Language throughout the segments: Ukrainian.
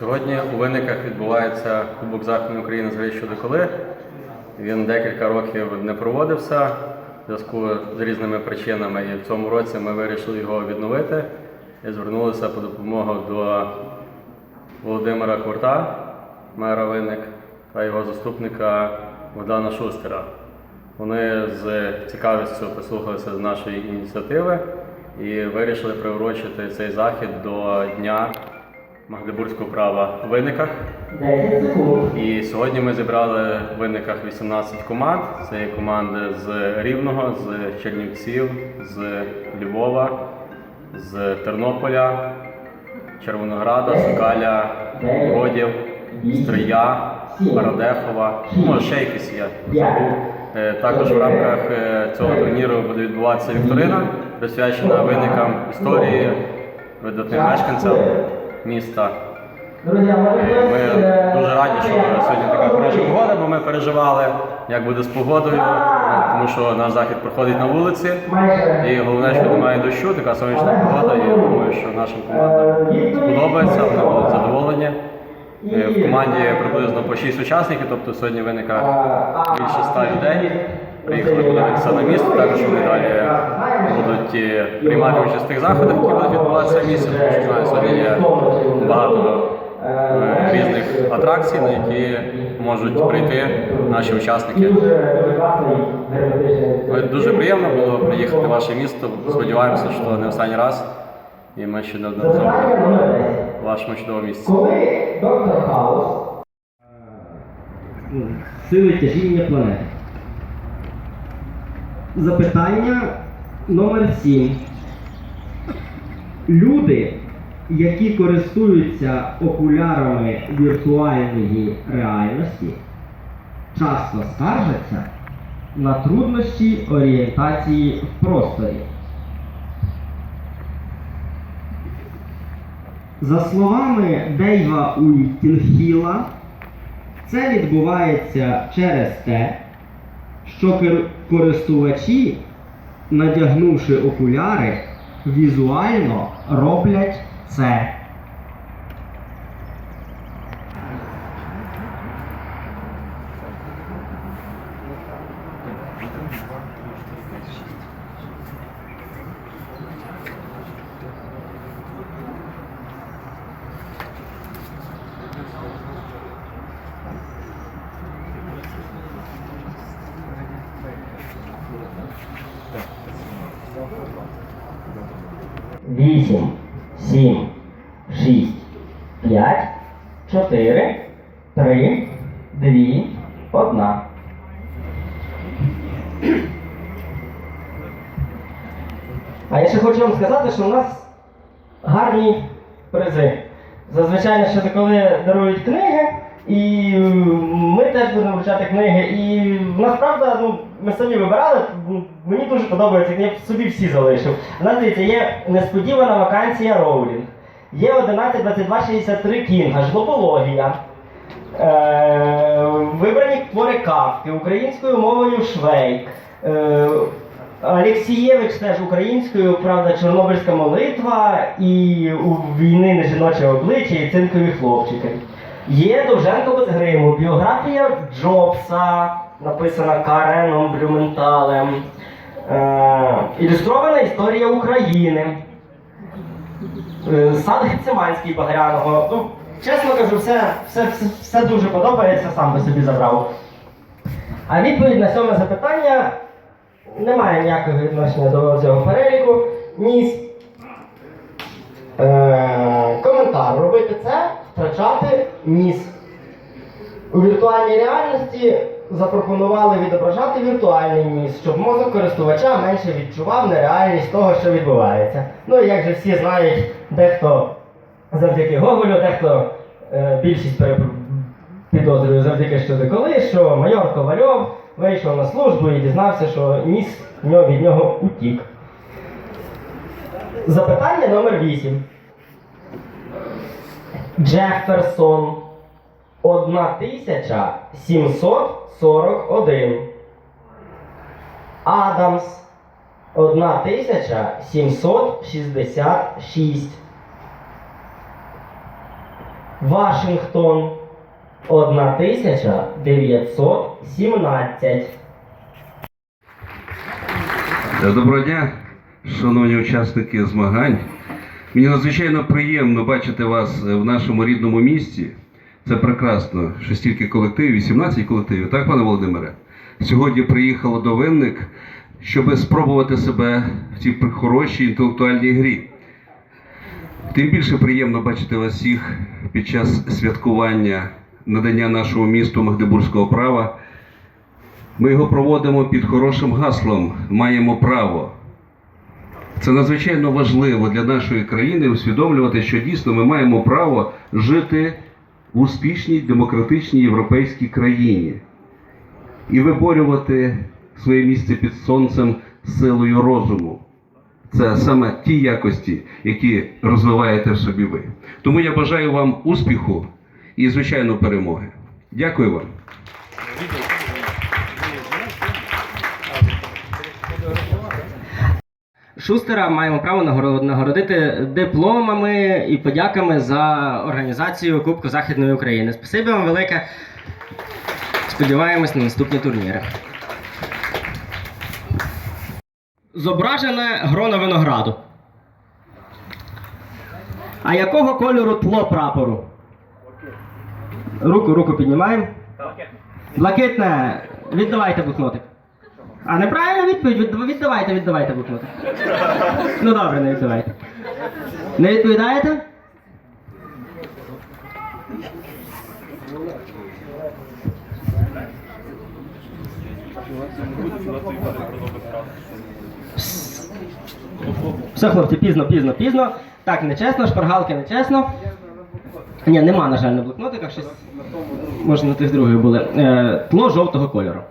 Сьогодні у виниках відбувається Кубок Західної України з гри щодо коли. Він декілька років не проводився в зв'язку з різними причинами. І в цьому році ми вирішили його відновити і звернулися по допомогу до Володимира Курта, мера Винник, та його заступника Богдана Шустера. Вони з цікавістю прислухалися з нашої ініціативи і вирішили приурочити цей захід до Дня Магдебурзького права в Винниках. І сьогодні ми зібрали в Винниках 18 команд. Це є команди з Рівного, з Чернівців, з Львова, з Тернополя, Червонограда, Сокаля, Бродів, Стрия, Парадехова. Може, ще якісь є. 5, Е, Також в рамках е, цього турніру буде відбуватися вікторина, присвячена виникам історії видатним мешканцям міста. Е, Ми е, дуже раді, що сьогодні така хороша погода, бо ми переживали, як буде з погодою, е, тому що наш захід проходить на вулиці. І головне, що немає дощу, така сонячна погода. І я думаю, що нашим командам сподобається, вони будуть задоволені. Е, В команді приблизно по 6 учасників, тобто сьогодні виникає більше 100 людей. Приїхали подивитися на місто, також вони далі будуть е, приймати участь в тих заходах, які будуть відбуватися в місті, тому що сьогодні є багато е, різних атракцій, на які можуть прийти наші учасники. дуже приємно було приїхати в ваше місто. Сподіваємося, що не останній раз. І ми ще неодноразово Запитання номер 10. в вашому чудовому місці. Коли доктор Хаус Сили тяжіння планети. Запитання номер 7. Люди, які користуються окулярами віртуальної реальності, часто скаржаться на труднощі орієнтації в просторі. За словами Дейва Уітінгхіла, це відбувається через те, що користувачі, надягнувши окуляри, візуально роблять це. Вісім, сім, шість, п'ять, чотири, три, дві, одна. А я ще хочу вам сказати, що у нас гарні призи. Зазвичай що коли дарують книги, і е, ми теж будемо вручати книги. І насправді ну, ми самі вибирали. Мені дуже подобається, я собі всі залишив. У нас дивіться, є несподівана вакансія Роулінг. Є 11.22.63 Кінга, жлобологія. Е, вибрані твори кавки українською мовою Швейк. Е, Алексієвич теж українською, правда, Чорнобильська молитва і у війни не жіноче обличчя і цинкові хлопчики. Є Довженко без гриму, біографія Джобса, написана Кареном Блюменталем. Е, ілюстрована історія України. Е, Сад Гециманський Багряного. Ну, чесно кажу, все, все, все, все дуже подобається, сам би собі забрав. А відповідь на сьоме запитання немає ніякого відношення до цього переліку. Ніс. Е, коментар. Робити це, втрачати ніс. У віртуальній реальності запропонували відображати віртуальний ніс, щоб мозок користувача менше відчував нереальність того, що відбувається. Ну і як же всі знають, дехто завдяки Гоголю, дехто е, більшість переп- підозрює завдяки що де коли, що майор Ковальов вийшов на службу і дізнався, що ніс від нього утік. Запитання номер 8. Джеферсон 1741. Адамс 1766. Вашингтон 1917. Доброго дня, шановні учасники змагань. Мені надзвичайно приємно бачити вас в нашому рідному місті. Це прекрасно, що стільки колективів, 18 колективів, так, пане Володимире? Сьогодні приїхало до Винник, щоб спробувати себе в цій хорошій інтелектуальній грі. Тим більше приємно бачити вас всіх під час святкування надання нашому місту Магдебурзького права. Ми його проводимо під хорошим гаслом Маємо право. Це надзвичайно важливо для нашої країни усвідомлювати, що дійсно ми маємо право жити в успішній демократичній європейській країні і виборювати своє місце під сонцем силою розуму. Це саме ті якості, які розвиваєте в собі ви. Тому я бажаю вам успіху і, звичайно, перемоги. Дякую вам. Шустера маємо право нагородити дипломами і подяками за організацію Кубку Західної України. Спасибі вам велике. Сподіваємось на наступні турніри. Зображене грона винограду. А якого кольору тло прапору? Руку, руку піднімаємо. Блакитне. Віддавайте блокнотик. А неправильна відповідь, віддавайте, віддавайте блокнотик. Ну добре, не віддавайте. Не відповідаєте? Все, хлопці, пізно, пізно, пізно. Так, нечесно, шпаргалки нечесно. Ні, нема, на жаль, на блокнотиках щось. Може, на тих других були. Е, тло жовтого кольору.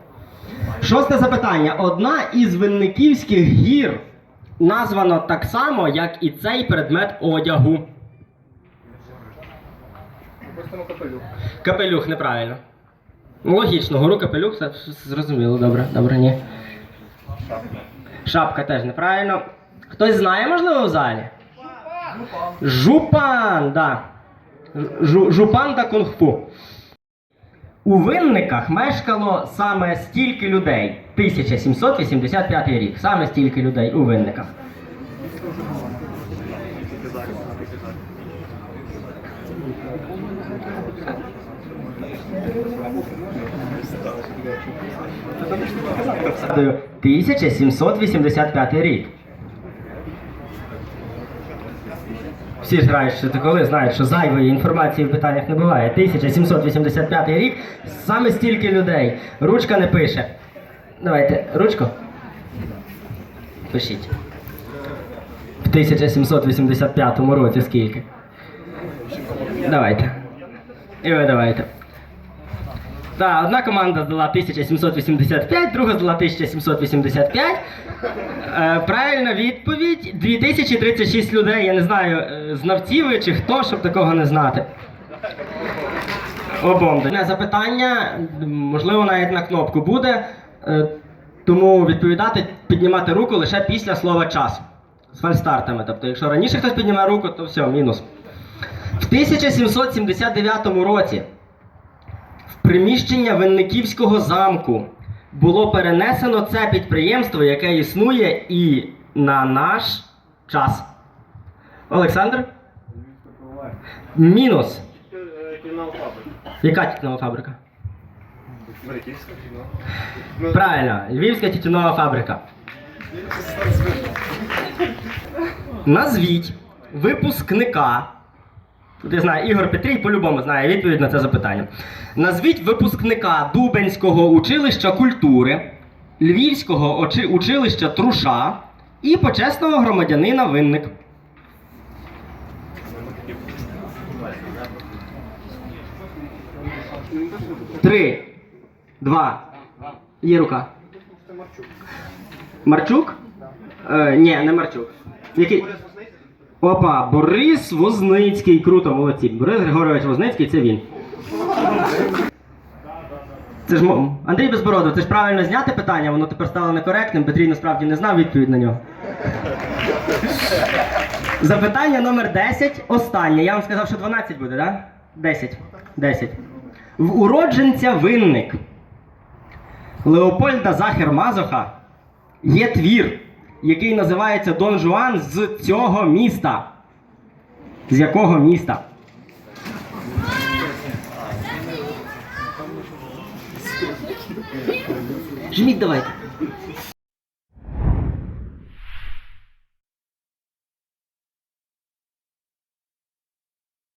Шосте запитання. Одна із винниківських гір названо так само, як і цей предмет одягу. Капелюх, неправильно. Ну, логічно, гору капелюх, все зрозуміло, добре, добре, ні. Шапка теж неправильно. Хтось знає, можливо, в залі? Жупан, да. Жу- жупан та кунг-фу. У винниках мешкало саме стільки людей. 1785 рік. Саме стільки людей у винниках. Згадую, 1785 рік. Всі ж грають, це коли знають, що зайвої інформації в питаннях не буває. 1785 рік, саме стільки людей. Ручка не пише. Давайте, ручку. Пишіть. В 1785 році скільки? Давайте. І ви давайте. Так, одна команда здала 1785, друга здала 1785. Е, правильна відповідь 2036 людей. Я не знаю, е, знавці ви чи хто, щоб такого не знати. Обом. запитання, можливо, навіть на кнопку буде. Е, тому відповідати, піднімати руку лише після слова час. З фальстартами. Тобто, якщо раніше хтось піднімає руку, то все, мінус. В 1779 році приміщення Винниківського замку було перенесено це підприємство, яке існує і на наш час. Олександр? Мінус. Яка тютюнова фабрика? Правильно, Львівська тютюнова фабрика. Назвіть випускника. Тут я знаю, Ігор Петрій по-любому знає відповідь на це запитання. Назвіть випускника Дубенського училища культури, Львівського училища Труша і почесного громадянина Винник. Три, два. Є рука. Марчук? Е, ні, не Марчук. Який? Опа, Борис Возницький. Круто, молодці. Борис Григорович Возницький, це він. Це ж Андрій Безбородов, це ж правильно зняти питання, воно тепер стало некоректним. Петрій насправді не знав відповідь на нього. Запитання номер 10. Останнє. Я вам сказав, що 12 буде, так? Да? 10. 10. В уродженця винник Леопольда Захер Мазоха є твір, який називається Дон Жуан з цього міста. З якого міста? Жміть давайте.